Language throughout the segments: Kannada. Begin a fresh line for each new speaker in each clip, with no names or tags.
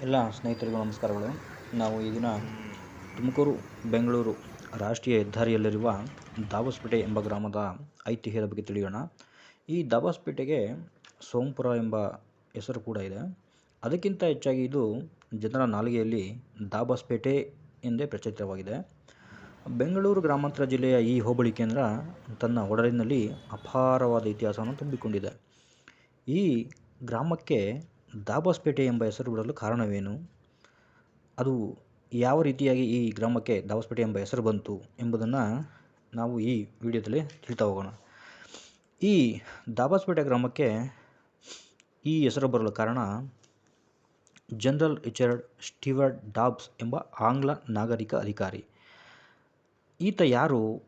ಎಲ್ಲ ಸ್ನೇಹಿತರಿಗೂ ನಮಸ್ಕಾರಗಳು. ನಾವು ಈ ದಿನ ತುಮಕೂರು, ಬೆಂಗಳೂರು ರಾಷ್ಟ್ರೀಯ ಹೆದ್ದಾರಿಯಲ್ಲಿರುವ ದಾಬಸ್ಪೇಟೆ ಎಂಬ ಗ್ರಾಮದ ಐತಿಹ್ಯದ ಬಗ್ಗೆ ತಿಳಿಯೋಣ. ಈ ದಾಬಸ್ಪೇಟೆಗೆ ಸೋಂಪುರ ಎಂಬ ಹೆಸರು ಕೂಡ ಇದೆ. ಅದಕ್ಕಿಂತ ಹೆಚ್ಚಾಗಿ ಇದು ಜನರ ನಾಲಿಗೆಯಲ್ಲಿ ದಾಬಸ್ಪೇಟೆ ಎಂದೇ ಪ್ರಚಲಿತವಾಗಿದೆ. ಬೆಂಗಳೂರು ಗ್ರಾಮಾಂತರ ಜಿಲ್ಲೆಯ ಈ ಹೋಬಳಿ ಕೇಂದ್ರ ತನ್ನ ಒಡಲಿನಲ್ಲಿ ಅಪಾರವಾದ ಇತಿಹಾಸವನ್ನು ತುಂಬಿಕೊಂಡಿದೆ. ಈ ಗ್ರಾಮಕ್ಕೆ ದಾಬಸ್ಪೇಟೆ ಎಂಬ ಹೆಸರು ಬಿಡಲು ಕಾರಣವೇನು? ಅದು ಯಾವ ರೀತಿಯಾಗಿ ಈ ಗ್ರಾಮಕ್ಕೆ ದಾಬಾಸ್ಪೇಟೆ ಎಂಬ ಹೆಸರು ಬಂತು ಎಂಬುದನ್ನು ನಾವು ಈ ವಿಡಿಯೋದಲ್ಲಿ ತಿಳಿತಾ ಹೋಗೋಣ. ಈ ದಾಬಾಸ್ಪೇಟೆ ಗ್ರಾಮಕ್ಕೆ ಈ ಹೆಸರು ಬರಲು ಕಾರಣ ಜನರಲ್ ರಿಚರ್ಡ್ ಸ್ಟೀವರ್ಡ್ ಡಾಬ್ಸ್ ಎಂಬ ಆಂಗ್ಲ ನಾಗರಿಕ ಅಧಿಕಾರಿ. ಈತ ಯಾರು?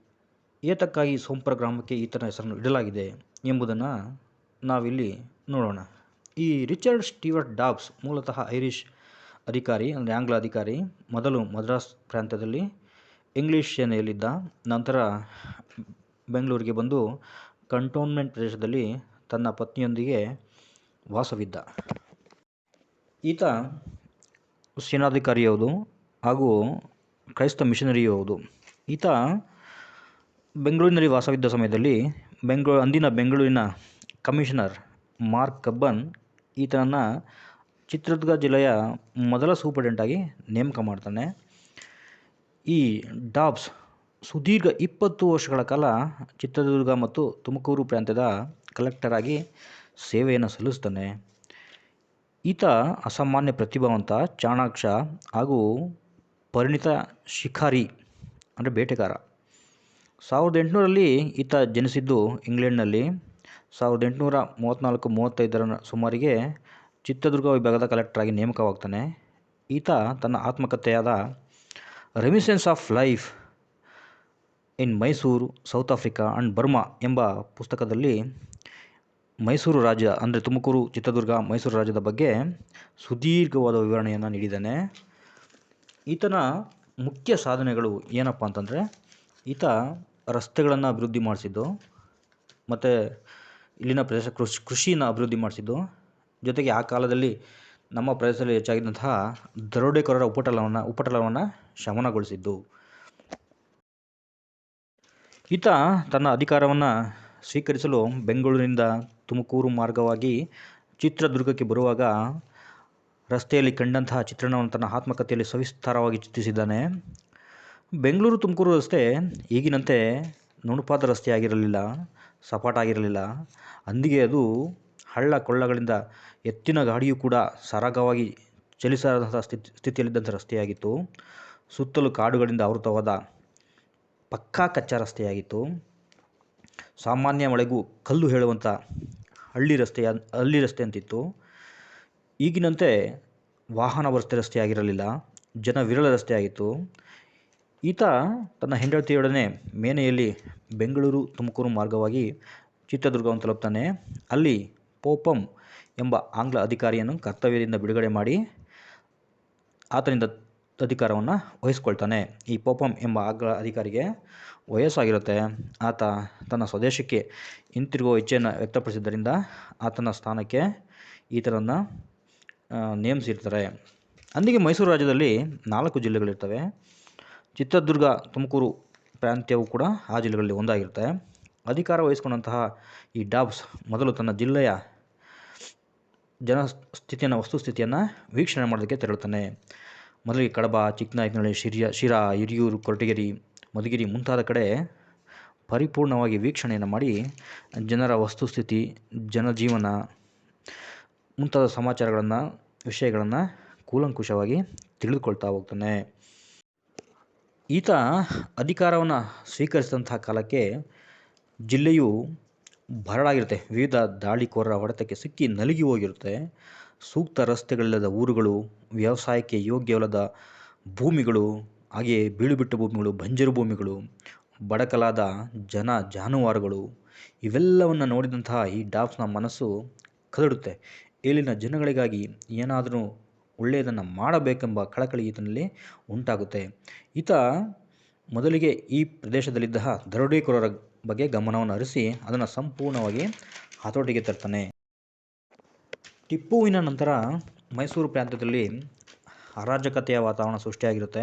ಏತಕ್ಕಾಗಿ ಸೋಂಪರ ಗ್ರಾಮಕ್ಕೆ ಈತನ ಹೆಸರನ್ನು ಇಡಲಾಗಿದೆ ಎಂಬುದನ್ನು ನಾವಿಲ್ಲಿ ನೋಡೋಣ. ಈ ರಿಚರ್ಡ್ ಸ್ಟೀವರ್ಟ್ ಡಾಬ್ಸ್ ಮೂಲತಃ ಐರಿಷ್ ಅಧಿಕಾರಿ, ಅಂದರೆ ಆಂಗ್ಲ ಅಧಿಕಾರಿ, ಮೊದಲು ಮದ್ರಾಸ್ ಪ್ರಾಂತ್ಯದಲ್ಲಿ ಇಂಗ್ಲೀಷ್ ಸೇನೆಯಲ್ಲಿದ್ದ, ನಂತರ ಬೆಂಗಳೂರಿಗೆ ಬಂದು ಕಂಟೋನ್ಮೆಂಟ್ ಪ್ರದೇಶದಲ್ಲಿ ತನ್ನ ಪತ್ನಿಯೊಂದಿಗೆ ವಾಸವಿದ್ದ. ಈತ ಸೇನಾಧಿಕಾರಿ ಹಾಗೂ ಕ್ರೈಸ್ತ ಮಿಷನರಿ ಹೌದು ಈತ ಬೆಂಗಳೂರಿನಲ್ಲಿ ವಾಸವಿದ್ದ ಸಮಯದಲ್ಲಿ ಬೆಂಗಳೂರು ಅಂದಿನ ಬೆಂಗಳೂರಿನ ಕಮಿಷನರ್ ಮಾರ್ಕ್ ಕಬ್ಬನ್ ಈತನನ್ನು ಚಿತ್ರದುರ್ಗ ಜಿಲ್ಲೆಯ ಮೊದಲ ಸೂಪರ್ಡೆಂಟಾಗಿ ನೇಮಕ ಮಾಡ್ತಾನೆ. ಈ ಡಾಬ್ಸ್ ಸುದೀರ್ಘ ಇಪ್ಪತ್ತು ವರ್ಷಗಳ ಕಾಲ ಚಿತ್ರದುರ್ಗ ಮತ್ತು ತುಮಕೂರು ಪ್ರಾಂತ್ಯದ ಕಲೆಕ್ಟರ್ ಆಗಿ ಸೇವೆಯನ್ನು ಸಲ್ಲಿಸ್ತಾನೆ. ಈತ ಅಸಾಮಾನ್ಯ ಪ್ರತಿಭಾವಂತ, ಚಾಣಾಕ್ಷ ಹಾಗೂ ಪರಿಣಿತ ಶಿಕಾರಿ ಅಂದರೆ ಬೇಟೆಗಾರ. ಸಾವಿರದ ಎಂಟುನೂರಲ್ಲಿ ಈತ ಜನಿಸಿದ್ದು ಇಂಗ್ಲೆಂಡ್ನಲ್ಲಿ. ಸಾವಿರದ ಎಂಟುನೂರ ಮೂವತ್ತ್ನಾಲ್ಕು ಮೂವತ್ತೈದರ ಸುಮಾರಿಗೆ ಚಿತ್ರದುರ್ಗ ವಿಭಾಗದ ಕಲೆಕ್ಟ್ರಾಗಿ ನೇಮಕವಾಗ್ತಾನೆ. ಈತ ತನ್ನ ಆತ್ಮಕಥೆಯಾದ reminiscences of life in Mysore South Africa and Burma ಎಂಬ ಪುಸ್ತಕದಲ್ಲಿ ಮೈಸೂರು ರಾಜ್ಯ, ಅಂದರೆ ತುಮಕೂರು, ಚಿತ್ರದುರ್ಗ, ಮೈಸೂರು ರಾಜ್ಯದ ಬಗ್ಗೆ ಸುದೀರ್ಘವಾದ ವಿವರಣೆಯನ್ನು ನೀಡಿದ್ದಾನೆ. ಈತನ ಮುಖ್ಯ ಸಾಧನೆಗಳು ಏನಪ್ಪ ಅಂತಂದರೆ, ಈತ ರಸ್ತೆಗಳನ್ನು ಅಭಿವೃದ್ಧಿ ಮಾಡಿಸಿದ್ದು, ಮತ್ತು ಇಲ್ಲಿನ ಪ್ರದೇಶ ಕೃಷಿ, ಕೃಷಿನ ಅಭಿವೃದ್ಧಿ ಮಾಡಿಸಿದ್ದು ಜೊತೆಗೆ ಆ ಕಾಲದಲ್ಲಿ ನಮ್ಮ ಪ್ರದೇಶದಲ್ಲಿ ಹೆಚ್ಚಾಗಿದ್ದಂತಹ ದರೋಡೆಕೋರರ ಉಪಟಳವನ್ನು ಉಪಟಳವನ್ನು ಶಮನಗೊಳಿಸಿದ್ದು. ಈತ ತನ್ನ ಅಧಿಕಾರವನ್ನು ಸ್ವೀಕರಿಸಲು ಬೆಂಗಳೂರಿನಿಂದ ತುಮಕೂರು ಮಾರ್ಗವಾಗಿ ಚಿತ್ರದುರ್ಗಕ್ಕೆ ಬರುವಾಗ ರಸ್ತೆಯಲ್ಲಿ ಕಂಡಂತಹ ಚಿತ್ರಣವನ್ನು ತನ್ನ ಆತ್ಮಕಥೆಯಲ್ಲಿ ಸವಿಸ್ತಾರವಾಗಿ ಚಿತ್ರಿಸಿದ್ದಾನೆ. ಬೆಂಗಳೂರು ತುಮಕೂರು ರಸ್ತೆ ಈಗಿನಂತೆ ನುಣುಪಾದ ರಸ್ತೆ ಆಗಿರಲಿಲ್ಲ. ಅಂದಿಗೆ ಅದು ಹಳ್ಳ ಕೊಳ್ಳಗಳಿಂದ ಎತ್ತಿನ ಗಾಡಿಯೂ ಕೂಡ ಸರಾಗವಾಗಿ ಚಲಿಸದಂಥ ಸ್ಥಿತಿ, ಸ್ಥಿತಿಯಲ್ಲಿದ್ದಂಥ ರಸ್ತೆಯಾಗಿತ್ತು. ಸುತ್ತಲೂ ಕಾಡುಗಳಿಂದ ಆವೃತವಾದ ಪಕ್ಕಾ ಕಚ್ಚಾ ರಸ್ತೆಯಾಗಿತ್ತು. ಸಾಮಾನ್ಯ ಮಳೆಗೂ ಕಲ್ಲು ಹೇಳುವಂಥ ಹಳ್ಳಿ ರಸ್ತೆಯ, ಹಳ್ಳಿ ರಸ್ತೆ ಅಂತಿತ್ತು. ಈಗಿನಂತೆ ವಾಹನ ರಸ್ತೆ ರಸ್ತೆಯಾಗಿರಲಿಲ್ಲ. ಜನ ವಿರಳ ರಸ್ತೆ ಆಗಿತ್ತು ಈತ ತನ್ನ ಹೆಂಡತಿಯೊಡನೆ ಮೇನೆಯಲ್ಲಿ ಬೆಂಗಳೂರು ತುಮಕೂರು ಮಾರ್ಗವಾಗಿ ಚಿತ್ರದುರ್ಗವನ್ನು ತಲುಪ್ತಾನೆ. ಅಲ್ಲಿ ಪೋಪಂ ಎಂಬ ಆಂಗ್ಲ ಅಧಿಕಾರಿಯನ್ನು ಕರ್ತವ್ಯದಿಂದ ಬಿಡುಗಡೆ ಮಾಡಿ ಆತನಿಂದ ಅಧಿಕಾರವನ್ನು ವಹಿಸ್ಕೊಳ್ತಾನೆ. ಈ ಪೋಪಂ ಎಂಬ ಆಂಗ್ಲ ಅಧಿಕಾರಿಗೆ ವಯಸ್ಸಾಗಿರುತ್ತೆ. ಆತ ತನ್ನ ಸ್ವದೇಶಕ್ಕೆ ಹಿಂತಿರುಗುವ ಇಚ್ಛೆಯನ್ನು ವ್ಯಕ್ತಪಡಿಸಿದ್ದರಿಂದ ಆತನ ಸ್ಥಾನಕ್ಕೆ ಈತನನ್ನು ನೇಮಿಸಿರ್ತಾರೆ. ಅಂದಿಗೆ ಮೈಸೂರು ರಾಜ್ಯದಲ್ಲಿ ನಾಲ್ಕು ಜಿಲ್ಲೆಗಳಿರ್ತವೆ. ಚಿತ್ರದುರ್ಗ, ತುಮಕೂರು ಪ್ರಾಂತ್ಯವು ಕೂಡ ಆ ಜಿಲ್ಲೆಗಳಲ್ಲಿ ಒಂದಾಗಿರುತ್ತೆ. ಅಧಿಕಾರ ವಹಿಸ್ಕೊಂಡಂತಹ ಈ ಡಾಬ್ಸ್ ಮೊದಲು ತನ್ನ ಜಿಲ್ಲೆಯ ಜನ ಸ್ಥಿತಿಯನ್ನು ವಸ್ತುಸ್ಥಿತಿಯನ್ನು ವೀಕ್ಷಣೆ ಮಾಡೋದಕ್ಕೆ ತೆರಳುತ್ತಾನೆ. ಮೊದಲಿಗೆ ಕಡಬ ಚಿಕ್ಕನಾಯಕನಹಳ್ಳಿ ಶಿರಿಯ, ಶಿರಾ, ಹಿರಿಯೂರು, ಕೊರಟಗೆರೆ, ಮಧುಗಿರಿ ಮುಂತಾದ ಕಡೆ ಪರಿಪೂರ್ಣವಾಗಿ ವೀಕ್ಷಣೆಯನ್ನು ಮಾಡಿ ಜನರ ವಸ್ತುಸ್ಥಿತಿ ಜನಜೀವನ ಮುಂತಾದ ಸಮಾಚಾರಗಳನ್ನು, ವಿಷಯಗಳನ್ನು ಕೂಲಂಕುಷವಾಗಿ ತಿಳಿದುಕೊಳ್ತಾ ಹೋಗ್ತಾನೆ. ಈತ ಅಧಿಕಾರವನ್ನು ಸ್ವೀಕರಿಸಿದಂತಹ ಕಾಲಕ್ಕೆ ಜಿಲ್ಲೆಯು ಬರಡಾಗಿರುತ್ತೆ. ವಿವಿಧ ದಾಳಿಕೋರರ ಹೊಡೆತಕ್ಕೆ ಸಿಕ್ಕಿ ನಲುಗಿ ಹೋಗಿರುತ್ತೆ. ಸೂಕ್ತ ರಸ್ತೆಗಳಿಲ್ಲದ ಊರುಗಳು, ವ್ಯವಸಾಯಕ್ಕೆ ಯೋಗ್ಯವಲ್ಲದ ಭೂಮಿಗಳು, ಹಾಗೆಯೇ ಬೀಳುಬಿಟ್ಟ ಭೂಮಿಗಳು, ಬಂಜರು ಭೂಮಿಗಳು, ಬಡಕಲಾದ ಜನ ಜಾನುವಾರುಗಳು, ಇವೆಲ್ಲವನ್ನು ನೋಡಿದಂತಹ ಈ ಡಾಬ್ಸ್ನ ಮನಸ್ಸು ಕದಡುತ್ತೆ. ಇಲ್ಲಿನ ಜನಗಳಿಗಾಗಿ ಏನಾದರೂ ಒಳ್ಳೆಯದನ್ನು ಮಾಡಬೇಕೆಂಬ ಕಳಕಳಿ ಈತನಲ್ಲಿ ಉಂಟಾಗುತ್ತೆ. ಈತ ಮೊದಲಿಗೆ ಈ ಪ್ರದೇಶದಲ್ಲಿದ್ದ ದರೋಡೆಕೋರರ ಬಗ್ಗೆ ಗಮನವನ್ನು ಹರಿಸಿ ಅದನ್ನು ಸಂಪೂರ್ಣವಾಗಿ ಹತೋಟಿಗೆ ತರ್ತಾನೆ. ಟಿಪ್ಪುವಿನ ನಂತರ ಮೈಸೂರು ಪ್ರಾಂತ್ಯದಲ್ಲಿ ಅರಾಜಕತೆಯ ವಾತಾವರಣ ಸೃಷ್ಟಿಯಾಗಿರುತ್ತೆ.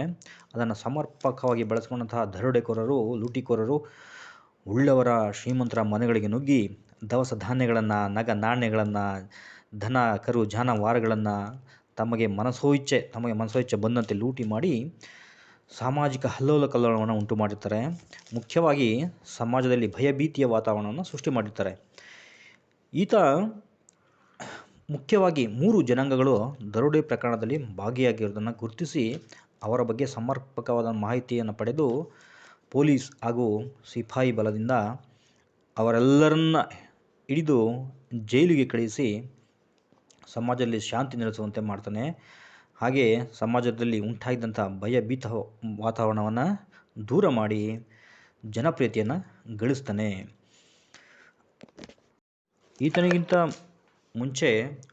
ಅದನ್ನು ಸಮರ್ಪಕವಾಗಿ ಬಳಸಿಕೊಂಡಂತಹ ದರೋಡೆಕೋರರು, ಲೂಟಿಕೋರರು ಉಳ್ಳವರ ಶ್ರೀಮಂತರ ಮನೆಗಳಿಗೆ ನುಗ್ಗಿ ದವಸ ಧಾನ್ಯಗಳನ್ನು, ನಗ ನಾಣ್ಯಗಳನ್ನು, ದನ, ಕರು, ಜಾನುವಾರುಗಳನ್ನು ತಮಗೆ ಮನಸೋಇಚ್ಛೆ ತಮಗೆ ಮನಸೋಇಚ್ಛೆ ಬಂದಂತೆ ಲೂಟಿ ಮಾಡಿ ಸಾಮಾಜಿಕ ಅಲ್ಲೋಲ ಕಲ್ಲೋಲವನ್ನು ಉಂಟು ಮಾಡಿರ್ತಾರೆ. ಮುಖ್ಯವಾಗಿ ಸಮಾಜದಲ್ಲಿ ಭಯಭೀತಿಯ ವಾತಾವರಣವನ್ನು ಸೃಷ್ಟಿ ಮಾಡಿರ್ತಾರೆ. ಈತ ಮುಖ್ಯವಾಗಿ ಮೂರು ಜನಾಂಗಗಳು ದರೋಡೆ ಪ್ರಕರಣದಲ್ಲಿ ಭಾಗಿಯಾಗಿರುವುದನ್ನು ಗುರುತಿಸಿ ಅವರ ಬಗ್ಗೆ ಸಮರ್ಪಕವಾದ ಮಾಹಿತಿಯನ್ನು ಪಡೆದು ಪೊಲೀಸ್ ಹಾಗೂ ಸಿಪಾಯಿ ಬಲದಿಂದ ಅವರೆಲ್ಲರನ್ನ ಹಿಡಿದು ಜೈಲಿಗೆ ಕಳುಹಿಸಿ ಸಮಾಜದಲ್ಲಿ ಶಾಂತಿ ನೆಲೆಸುವಂತೆ ಮಾಡ್ತಾನೆ. ಹಾಗೆ ಸಮಾಜದಲ್ಲಿ ಉಂಟಾಗಿದ್ದಂಥ ಭಯಭೀತ ವಾತಾವರಣವನ್ನು ದೂರ ಮಾಡಿ ಜನಪ್ರಿಯತೆಯನ್ನು ಗಳಿಸ್ತಾನೆ. ಈತನಿಗಿಂತ ಮುಂಚೆ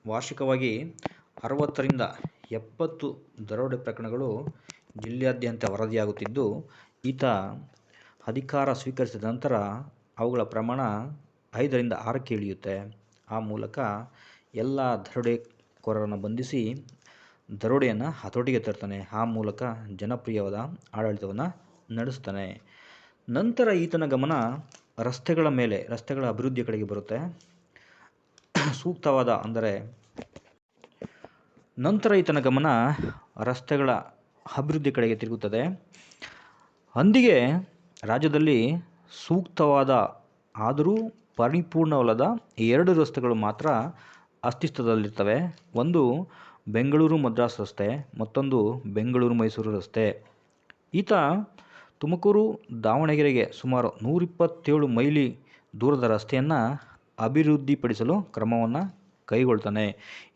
ವಾರ್ಷಿಕವಾಗಿ ಅರವತ್ತರಿಂದ ಎಪ್ಪತ್ತು ದರೋಡೆ ಪ್ರಕರಣಗಳು ಜಿಲ್ಲೆಯಾದ್ಯಂತ ವರದಿಯಾಗುತ್ತಿದ್ದು, ಈತ ಅಧಿಕಾರ ಸ್ವೀಕರಿಸಿದ ನಂತರ ಅವುಗಳ ಪ್ರಮಾಣ ಐದರಿಂದ ಆರಕ್ಕೆ ಇಳಿಯುತ್ತೆ. ಆ ಮೂಲಕ ಎಲ್ಲ ದರೋಡೆಕೋರರನ್ನು ಬಂಧಿಸಿ ದರೋಡೆಯನ್ನು ಹತೋಟಿಗೆ ತರ್ತಾನೆ. ಆ ಮೂಲಕ ಜನಪ್ರಿಯವಾದ ಆಡಳಿತವನ್ನು ನಡೆಸ್ತಾನೆ. ನಂತರ ಈತನ ಗಮನ ರಸ್ತೆಗಳ ಮೇಲೆ, ರಸ್ತೆಗಳ ಅಭಿವೃದ್ಧಿಯ ಕಡೆಗೆ ಬರುತ್ತೆ. ಸೂಕ್ತವಾದ ಅಂದರೆ ನಂತರ ಈತನ ಗಮನ ರಸ್ತೆಗಳ ಅಭಿವೃದ್ಧಿ ಕಡೆಗೆ ತಿರುಗುತ್ತದೆ. ಅಂದಿಗೆ ರಾಜ್ಯದಲ್ಲಿ ಸೂಕ್ತವಾದ ಆದರೂ ಪರಿಪೂರ್ಣವಲ್ಲದ ಎರಡು ರಸ್ತೆಗಳು ಮಾತ್ರ ಅಸ್ತಿತ್ವದಲ್ಲಿರ್ತವೆ. ಒಂದು ಬೆಂಗಳೂರು ಮದ್ರಾಸ್ ರಸ್ತೆ, ಮತ್ತೊಂದು ಬೆಂಗಳೂರು ಮೈಸೂರು ರಸ್ತೆ. ಈತ ತುಮಕೂರು ದಾವಣಗೆರೆಗೆ ಸುಮಾರು ನೂರಿಪ್ಪತ್ತೇಳು ಮೈಲಿ ದೂರದ ರಸ್ತೆಯನ್ನು ಅಭಿವೃದ್ಧಿಪಡಿಸಲು ಕ್ರಮವನ್ನು ಕೈಗೊಳ್ತಾನೆ.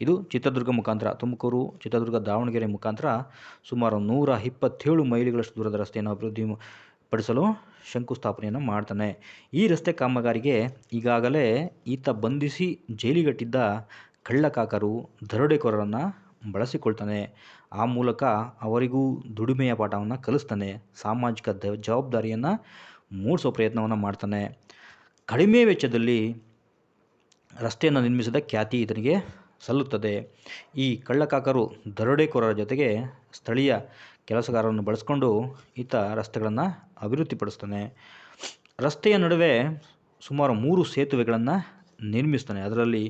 ಇದು ಚಿತ್ರದುರ್ಗ ಮುಖಾಂತರ, ತುಮಕೂರು ಚಿತ್ರದುರ್ಗ ದಾವಣಗೆರೆ ಮುಖಾಂತರ ಸುಮಾರು ನೂರ ಇಪ್ಪತ್ತೇಳು ಮೈಲಿಗಳಷ್ಟು ದೂರದ ರಸ್ತೆಯನ್ನು ಅಭಿವೃದ್ಧಿ ಪಡಿಸಲು ಶಂಕುಸ್ಥಾಪನೆಯನ್ನು ಮಾಡ್ತಾನೆ. ಈ ರಸ್ತೆ ಕಾಮಗಾರಿಗೆ ಈಗಾಗಲೇ ಈತ ಬಂಧಿಸಿ ಜೈಲಿಗಟ್ಟಿದ್ದ ಕಳ್ಳಕಾಕರು ದರೋಡೆಕೋರರನ್ನು ಬಳಸಿಕೊಳ್ತಾನೆ. ಆ ಮೂಲಕ ಅವರಿಗೂ ದುಡಿಮೆಯ ಪಾಠವನ್ನು ಕಲಿಸ್ತಾನೆ. ಸಾಮಾಜಿಕ ದ ಜವಾಬ್ದಾರಿಯನ್ನು ಮೂಡಿಸೋ ಪ್ರಯತ್ನವನ್ನು ಮಾಡ್ತಾನೆ. ಕಡಿಮೆ ವೆಚ್ಚದಲ್ಲಿ ರಸ್ತೆಯನ್ನು ನಿರ್ಮಿಸಿದ ಖ್ಯಾತಿ ಈತನಿಗೆ ಸಲ್ಲುತ್ತದೆ. ಈ ಕಳ್ಳಕಾಕರು ದರೋಡೆಕೋರರ ಜೊತೆಗೆ ಸ್ಥಳೀಯ ಕೆಲಸಗಾರರನ್ನು ಬಳಸಿಕೊಂಡು ಈತ ರಸ್ತೆಗಳನ್ನು ಅಭಿವೃದ್ಧಿಪಡಿಸ್ತಾನೆ. ರಸ್ತೆಯ ನಡುವೆ ಸುಮಾರು ಮೂರು ಸೇತುವೆಗಳನ್ನು ನಿರ್ಮಿಸ್ತಾನೆ. ಅದರಲ್ಲಿ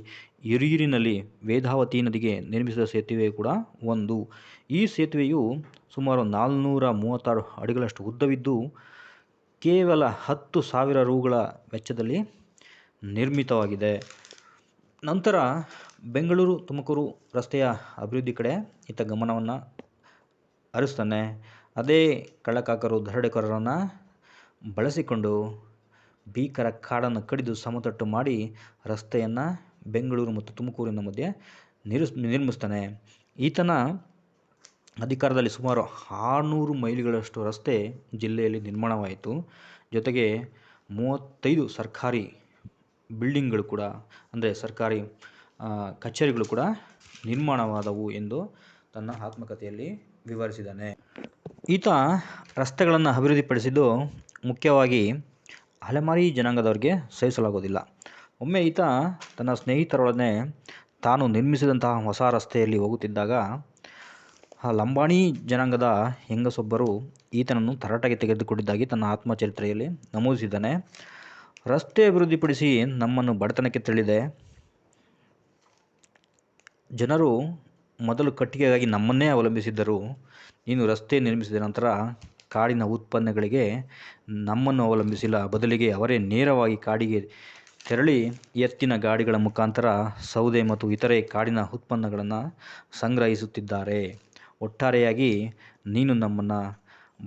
ಹಿರಿಯೂರಿನಲ್ಲಿ ವೇದಾವತಿ ನದಿಗೆ ನಿರ್ಮಿಸಿದ ಸೇತುವೆ ಕೂಡ ಒಂದು. ಈ ಸೇತುವೆಯು ಸುಮಾರು ನಾಲ್ನೂರ ಮೂವತ್ತಾರು ಅಡಿಗಳಷ್ಟು ಉದ್ದವಿದ್ದು, ಕೇವಲ ಹತ್ತು ಸಾವಿರ ರೂಗಳ ವೆಚ್ಚದಲ್ಲಿ ನಿರ್ಮಿತವಾಗಿದೆ. ನಂತರ ಬೆಂಗಳೂರು ತುಮಕೂರು ರಸ್ತೆಯ ಅಭಿವೃದ್ಧಿ ಕಡೆ ಈತ ಗಮನವನ್ನು ಹರಿಸ್ತಾನೆ. ಅದೇ ಕಳ್ಳಕಾಕರು ದರೋಡೆಕೋರರನ್ನು ಬಳಸಿಕೊಂಡು ಭೀಕರ ಕಾಡನ್ನು ಕಡಿದು ಸಮತಟ್ಟು ಮಾಡಿ ರಸ್ತೆಯನ್ನು ಬೆಂಗಳೂರು ಮತ್ತು ತುಮಕೂರಿನ ಮಧ್ಯೆ ನಿರ್ಸ್ ನಿರ್ಮಿಸ್ತಾನೆ. ಈತನ ಅಧಿಕಾರದಲ್ಲಿ ಸುಮಾರು ಆರುನೂರು ಮೈಲಿಗಳಷ್ಟು ರಸ್ತೆ ಜಿಲ್ಲೆಯಲ್ಲಿ ನಿರ್ಮಾಣವಾಯಿತು. ಜೊತೆಗೆ ಮೂವತ್ತೈದು ಸರ್ಕಾರಿ ಬಿಲ್ಡಿಂಗ್ಗಳು ಕೂಡ, ಅಂದರೆ ಸರ್ಕಾರಿ ಕಚೇರಿಗಳು ಕೂಡ ನಿರ್ಮಾಣವಾದವು ಎಂದು ತನ್ನ ಆತ್ಮಕಥೆಯಲ್ಲಿ ವಿವರಿಸಿದ್ದಾನೆ. ಈತ ರಸ್ತೆಗಳನ್ನು ಅಭಿವೃದ್ಧಿಪಡಿಸಿದ್ದು ಮುಖ್ಯವಾಗಿ ಅಲೆಮಾರಿ ಜನಾಂಗದವರಿಗೆ ಸಹಿಸಲಾಗೋದಿಲ್ಲ. ಒಮ್ಮೆ ಈತ ತನ್ನ ಸ್ನೇಹಿತರೊಡನೆ ತಾನು ನಿರ್ಮಿಸಿದಂತಹ ಹೊಸ ರಸ್ತೆಯಲ್ಲಿ ಹೋಗುತ್ತಿದ್ದಾಗ, ಆ, ಲಂಬಾಣಿ ಜನಾಂಗದ ಹೆಂಗಸೊಬ್ಬರು ಈತನನ್ನು ತರಾಟೆಗೆ ತೆಗೆದುಕೊಂಡಿದ್ದಾಗಿ ತನ್ನ ಆತ್ಮಚರಿತ್ರೆಯಲ್ಲಿ ನಮೂದಿಸಿದ್ದಾನೆ. ರಸ್ತೆ ಅಭಿವೃದ್ಧಿಪಡಿಸಿ ನಮ್ಮನ್ನು ಬಡತನಕ್ಕೆ ತಳ್ಳಿದೆ. ಜನರು ಮೊದಲು ಕಟ್ಟಿಗೆಗಾಗಿ ನಮ್ಮನ್ನೇ ಅವಲಂಬಿಸಿದ್ದರು. ನೀನು ರಸ್ತೆ ನಿರ್ಮಿಸಿದ ನಂತರ ಕಾಡಿನ ಉತ್ಪನ್ನಗಳಿಗೆ ನಮ್ಮನ್ನು ಅವಲಂಬಿಸಿಲ್ಲ. ಬದಲಿಗೆ ಅವರೇ ನೇರವಾಗಿ ಕಾಡಿಗೆ ತೆರಳಿ ಎತ್ತಿನ ಗಾಡಿಗಳ ಮುಖಾಂತರ ಸೌದೆ ಮತ್ತು ಇತರೆ ಕಾಡಿನ ಉತ್ಪನ್ನಗಳನ್ನು ಸಂಗ್ರಹಿಸುತ್ತಿದ್ದಾರೆ. ಒಟ್ಟಾರೆಯಾಗಿ ನೀನು ನಮ್ಮನ್ನು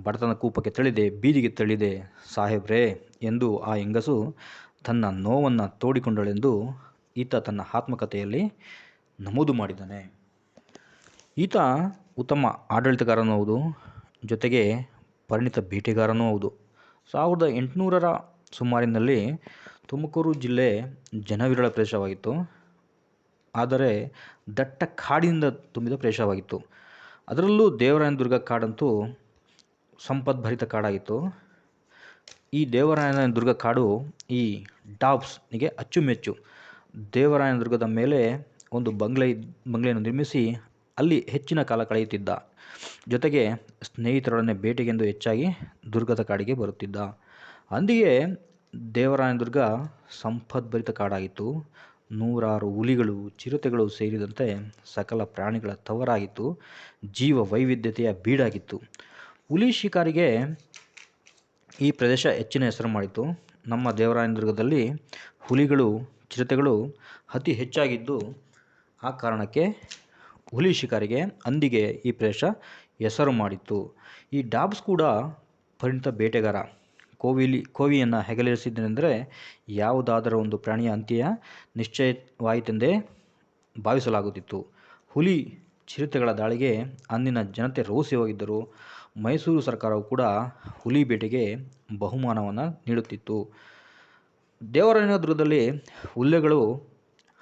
ಬಡತನ ಕೂಪಕ್ಕೆ ತಳ್ಳಿದೆ, ಬೀದಿಗೆ ತಳ್ಳಿದೆ, ಸಾಹೇಬ್ರೇ ಎಂದು ಆ ಹೆಂಗಸು ತನ್ನ ನೋವನ್ನು ತೋಡಿಕೊಂಡಳೆಂದು ಈತ ತನ್ನ ಆತ್ಮಕಥೆಯಲ್ಲಿ ನಮೂದು ಮಾಡಿದ್ದಾನೆ. ಈತ ಉತ್ತಮ ಆಡಳಿತಗಾರನೂ ಹೌದು, ಜೊತೆಗೆ ಪರಿಣಿತ ಬೇಟೆಗಾರನೂ ಹೌದು. ಸಾವಿರದ ಎಂಟುನೂರರ ಸುಮಾರಿನಲ್ಲಿ ತುಮಕೂರು ಜಿಲ್ಲೆ ಜನವಿರಳ ಪ್ರದೇಶವಾಗಿತ್ತು. ಆದರೆ ದಟ್ಟ ಕಾಡಿನಿಂದ ತುಂಬಿದ ಪ್ರದೇಶವಾಗಿತ್ತು. ಅದರಲ್ಲೂ ದೇವರಾಯನದುರ್ಗ ಕಾಡಂತೂ ಸಂಪದ್ಭರಿತ ಕಾಡಾಗಿತ್ತು. ಈ ದೇವರಾಯನ ದುರ್ಗ ಕಾಡು ಈ ಡಾಬ್ಸ್ನಿಗೆ ಅಚ್ಚುಮೆಚ್ಚು. ದೇವರಾಯನ ದುರ್ಗದ ಮೇಲೆ ಒಂದು ಬಂಗ್ಲೆ, ಬಂಗ್ಲೆಯನ್ನು ನಿರ್ಮಿಸಿ ಅಲ್ಲಿ ಹೆಚ್ಚಿನ ಕಾಲ ಕಳೆಯುತ್ತಿದ್ದ. ಜೊತೆಗೆ ಸ್ನೇಹಿತರೊಡನೆ ಬೇಟೆಗೆಂದು ಹೆಚ್ಚಾಗಿ ದುರ್ಗದ ಕಾಡಿಗೆ ಬರುತ್ತಿದ್ದ. ಅಂದಿಗೆ ದೇವರಾಯನದುರ್ಗ ಸಂಪದ್ಭರಿತ ಕಾಡಾಗಿತ್ತು. ನೂರಾರು ಹುಲಿಗಳು, ಚಿರತೆಗಳು ಸೇರಿದಂತೆ ಸಕಲ ಪ್ರಾಣಿಗಳ ತವರಾಗಿತ್ತು. ಜೀವ ವೈವಿಧ್ಯತೆಯ ಬೀಡಾಗಿತ್ತು. ಹುಲಿ ಶಿಕಾರಿಗೆ ಈ ಪ್ರದೇಶ ಹೆಚ್ಚಿನ ಹೆಸರು ಮಾಡಿತು ನಮ್ಮ ದೇವರಾಯನದುರ್ಗದಲ್ಲಿ ಹುಲಿಗಳು, ಚಿರತೆಗಳು ಅತಿ ಹೆಚ್ಚಾಗಿದ್ದು ಆ ಕಾರಣಕ್ಕೆ ಹುಲಿ ಶಿಕಾರಿಗೆ ಅಂದಿಗೆ ಈ ಪ್ರದೇಶ ಹೆಸರು ಮಾಡಿತ್ತು. ಈ ಡಾಬ್ಸ್ ಕೂಡ ಪರಿಣಿತ ಬೇಟೆಗಾರ. ಕೋವಿಲಿ, ಕೋವಿಯನ್ನು ಹೆಗಲೇರಿಸಿದ್ದನೆಂದರೆ ಯಾವುದಾದರೂ ಒಂದು ಪ್ರಾಣಿಯ ಅಂತ್ಯ ನಿಶ್ಚಯವಾಯಿತೆಂದೇ ಭಾವಿಸಲಾಗುತ್ತಿತ್ತು. ಹುಲಿ ಚಿರತೆಗಳ ದಾಳಿಗೆ ಅಂದಿನ ಜನತೆ ರೋಸಿ ಹೋಗಿದ್ದರು ಮೈಸೂರು ಸರ್ಕಾರವು ಕೂಡ ಹುಲಿ ಬೇಟೆಗೆ ಬಹುಮಾನವನ್ನು ನೀಡುತ್ತಿತ್ತು. ದೇವರಾಯನದುರ್ಗದಲ್ಲಿ ಹುಲ್ಲೆಗಳು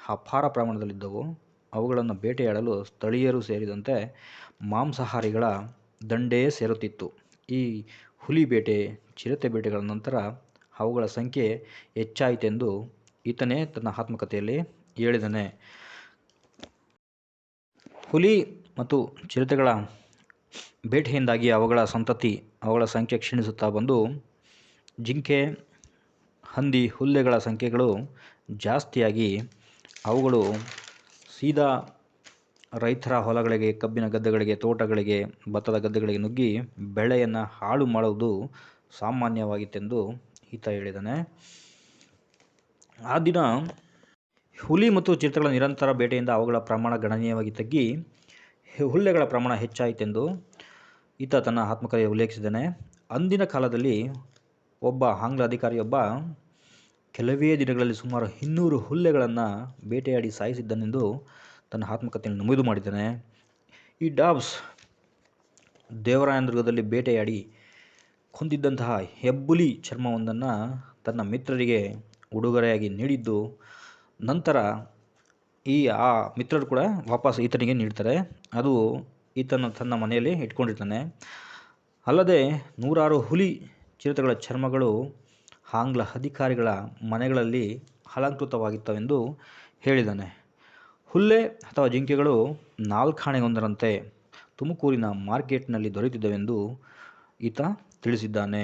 ಅಪಾರ ಪ್ರಮಾಣದಲ್ಲಿದ್ದವು. ಅವುಗಳನ್ನು ಬೇಟೆಯಾಡಲು ಸ್ಥಳೀಯರು ಸೇರಿದಂತೆ ಮಾಂಸಾಹಾರಿಗಳ ದಂಡೇ ಸೇರುತ್ತಿತ್ತು. ಈ ಹುಲಿ ಬೇಟೆ, ಚಿರತೆ ಬೇಟೆಗಳ ನಂತರ ಅವುಗಳ ಸಂಖ್ಯೆ ಹೆಚ್ಚಾಯಿತೆಂದು ಈತನೇ ತನ್ನ ಆತ್ಮಕಥೆಯಲ್ಲಿ ಹೇಳಿದನೆ ಹುಲಿ ಮತ್ತು ಚಿರತೆಗಳ ಬೇಟೆಯಿಂದಾಗಿ ಅವುಗಳ ಸಂತತಿ, ಅವುಗಳ ಸಂಖ್ಯೆ ಕ್ಷೀಣಿಸುತ್ತಾ ಬಂದು ಜಿಂಕೆ, ಹಂದಿ, ಹುಲ್ಲೆಗಳ ಸಂಖ್ಯೆಗಳು ಜಾಸ್ತಿಯಾಗಿ ಅವುಗಳು ಸೀದಾ ರೈತರ ಹೊಲಗಳಿಗೆ, ಕಬ್ಬಿನ ಗದ್ದೆಗಳಿಗೆ, ತೋಟಗಳಿಗೆ, ಭತ್ತದ ಗದ್ದೆಗಳಿಗೆ ನುಗ್ಗಿ ಬೆಳೆಯನ್ನು ಹಾಳು ಮಾಡುವುದು ಸಾಮಾನ್ಯವಾಗಿತ್ತೆಂದು ಈತ ಹೇಳಿದ್ದಾನೆ ಆ ದಿನ ಹುಲಿ ಮತ್ತು ಚಿರತೆಗಳ ನಿರಂತರ ಬೇಟೆಯಿಂದ ಅವುಗಳ ಪ್ರಮಾಣ ಗಣನೀಯವಾಗಿ ತಗ್ಗಿ ಹುಲ್ಲೆಗಳ ಪ್ರಮಾಣ ಹೆಚ್ಚಾಯಿತೆಂದು ಈತ ತನ್ನ ಆತ್ಮಕಥೆಯಲ್ಲಿ ಉಲ್ಲೇಖಿಸಿದ್ದಾನೆ. ಅಂದಿನ ಕಾಲದಲ್ಲಿ ಒಬ್ಬ ಆಂಗ್ಲ ಅಧಿಕಾರಿಯೊಬ್ಬ ಕೆಲವೇ ದಿನಗಳಲ್ಲಿ ಸುಮಾರು ಇನ್ನೂರು ಹುಲ್ಲೆಗಳನ್ನು ಬೇಟೆಯಾಡಿ ಸಾಯಿಸಿದ್ದನೆಂದು ತನ್ನ ಆತ್ಮಕಥೆಯನ್ನು ನಮೂದು ಮಾಡಿದ್ದಾನೆ. ಈ ಡಾಬ್ಸ್ ದೇವರಾಯನದುರ್ಗದಲ್ಲಿ ಬೇಟೆಯಾಡಿ ಕೊಂದಿದ್ದಂತಹ ಹೆಬ್ಬುಲಿ ಚರ್ಮವೊಂದನ್ನು ತನ್ನ ಮಿತ್ರರಿಗೆ ಉಡುಗೊರೆಯಾಗಿ ನೀಡಿದ್ದು, ನಂತರ ಈ ಆ ಮಿತ್ರರು ಕೂಡ ವಾಪಸ್ ಈತನಿಗೆ ನೀಡ್ತಾರೆ. ಅದು ಈತನ ತನ್ನ ಮನೆಯಲ್ಲಿ ಇಟ್ಕೊಂಡಿರ್ತಾನೆ. ಅಲ್ಲದೆ ನೂರಾರು ಹುಲಿ ಚಿರತೆಗಳ ಚರ್ಮಗಳು ಆಂಗ್ಲ ಅಧಿಕಾರಿಗಳ ಮನೆಗಳಲ್ಲಿ ಅಲಂಕೃತವಾಗಿತ್ತವೆಂದು ಹೇಳಿದ್ದಾನೆ. ಹುಲ್ಲೆ ಅಥವಾ ಜಿಂಕೆಗಳು ನಾಲ್ಕಾಣೆಗೊಂದರಂತೆ ತುಮಕೂರಿನ ಮಾರ್ಕೆಟ್ನಲ್ಲಿ ದೊರೆತಿದ್ದವೆಂದು ಈತ ತಿಳಿಸಿದ್ದಾನೆ.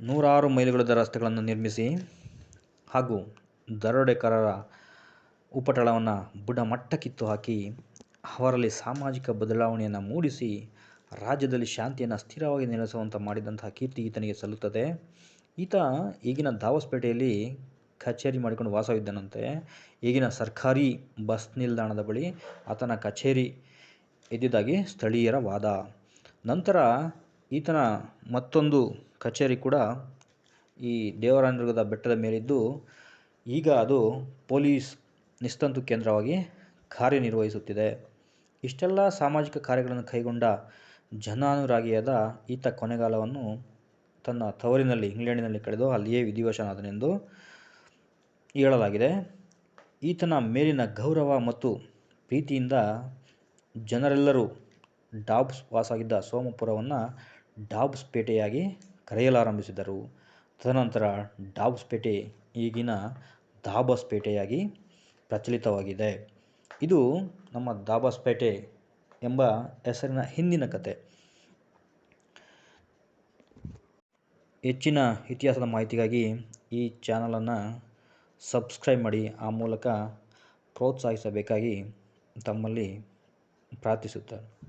ನೂರಾರು ಮೈಲುಗಳದ ರಸ್ತೆಗಳನ್ನು ನಿರ್ಮಿಸಿ ಹಾಗೂ ದರೋಡೆಕೋರರ ಉಪಟಳವನ್ನು ಬುಡಮಟ್ಟ ಕಿತ್ತು ಹಾಕಿ, ಅವರಲ್ಲಿ ಸಾಮಾಜಿಕ ಬದಲಾವಣೆಯನ್ನು ಮೂಡಿಸಿ ರಾಜ್ಯದಲ್ಲಿ ಶಾಂತಿಯನ್ನು ಸ್ಥಿರವಾಗಿ ನೆಲೆಸುವಂತೆ ಮಾಡಿದಂತಹ ಕೀರ್ತಿ ಈತನಿಗೆ ಸಲ್ಲುತ್ತದೆ. ಈತ ಈಗಿನ ದಾವಸ್ಪೇಟೆಯಲ್ಲಿ ಕಚೇರಿ ಮಾಡಿಕೊಂಡು ವಾಸವಿದ್ದನಂತೆ. ಈಗಿನ ಸರ್ಕಾರಿ ಬಸ್ ನಿಲ್ದಾಣದ ಬಳಿ ಆತನ ಕಚೇರಿ ಇದ್ದಿದ್ದಾಗಿ ಸ್ಥಳೀಯರ ವಾದ. ನಂತರ ಈತನ ಮತ್ತೊಂದು ಕಚೇರಿ ಕೂಡ ಈ ದೇವರಾಯನದುರ್ಗದ ಬೆಟ್ಟದ ಮೇಲಿದ್ದು, ಈಗ ಅದು ಪೊಲೀಸ್ ನಿಸ್ತಂತು ಕೇಂದ್ರವಾಗಿ ಕಾರ್ಯನಿರ್ವಹಿಸುತ್ತಿದೆ. ಇಷ್ಟೆಲ್ಲ ಸಾಮಾಜಿಕ ಕಾರ್ಯಗಳನ್ನು ಕೈಗೊಂಡ ಜನಾನುರಾಗಿಯಾದ ಈತ ಕೊನೆಗಾಲವನ್ನು ತನ್ನ ತವರಿನಲ್ಲಿ, ಇಂಗ್ಲೆಂಡಿನಲ್ಲಿ ಕಳೆದು ಅಲ್ಲಿಯೇ ವಿಧಿವಶನಾದನೆಂದು ಹೇಳಲಾಗಿದೆ. ಈತನ ಮೇಲಿನ ಗೌರವ ಮತ್ತು ಪ್ರೀತಿಯಿಂದ ಜನರೆಲ್ಲರೂ ಡಾಬ್ಸ್ ವಾಸಾಗಿದ್ದ ಸೋಮಪುರವನ್ನು ಡಾಬ್ಸ್ ಪೇಟೆಯಾಗಿ ಕರೆಯಲಾರಂಭಿಸಿದರು. ತದನಂತರ ಡಾಬ್ಸ್ ಪೇಟೆ ಈಗಿನ ದಾಬಸ್ ಪೇಟೆಯಾಗಿ ಪ್ರಚಲಿತವಾಗಿದೆ. ಇದು ನಮ್ಮ ದಾಬಸ್ಪೇಟೆ ಎಂಬ ಹೆಸರಿನ ಹಿಂದಿನ ಕತೆ. ಹೆಚ್ಚಿನ ಇತಿಹಾಸದ ಮಾಹಿತಿಗಾಗಿ ಈ ಚಾನಲನ್ನು ಸಬ್ಸ್ಕ್ರೈಬ್ ಮಾಡಿ ಆ ಮೂಲಕ ಪ್ರೋತ್ಸಾಹಿಸಬೇಕಾಗಿ ತಮ್ಮಲ್ಲಿ ಪ್ರಾರ್ಥಿಸುತ್ತೇನೆ.